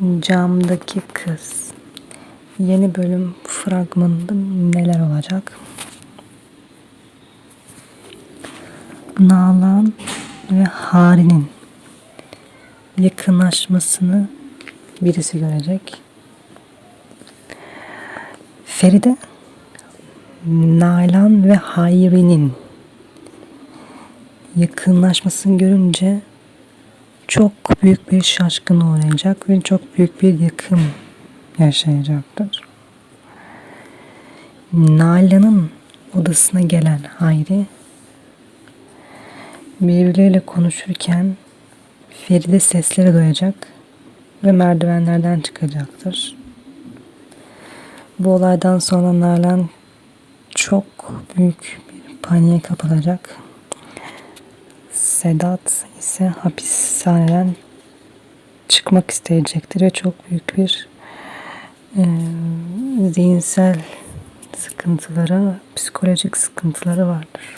Camdaki Kız Yeni bölüm fragmanında neler olacak? Nalan ve Hari'nin yakınlaşmasını birisi görecek. Feride Nalan ve Hayri'nin yakınlaşmasını görünce çok büyük bir şaşkın uğrayacak ve çok büyük bir yıkım yaşayacaktır. Nalan'ın odasına gelen Hayri birbirleriyle konuşurken Feride sesleri duyacak ve merdivenlerden çıkacaktır. Bu olaydan sonra Nalan çok büyük bir paniğe kapılacak. Sedat ise hapishaneden çıkmak isteyecektir ve çok büyük bir e, zihinsel sıkıntıları, psikolojik sıkıntıları vardır.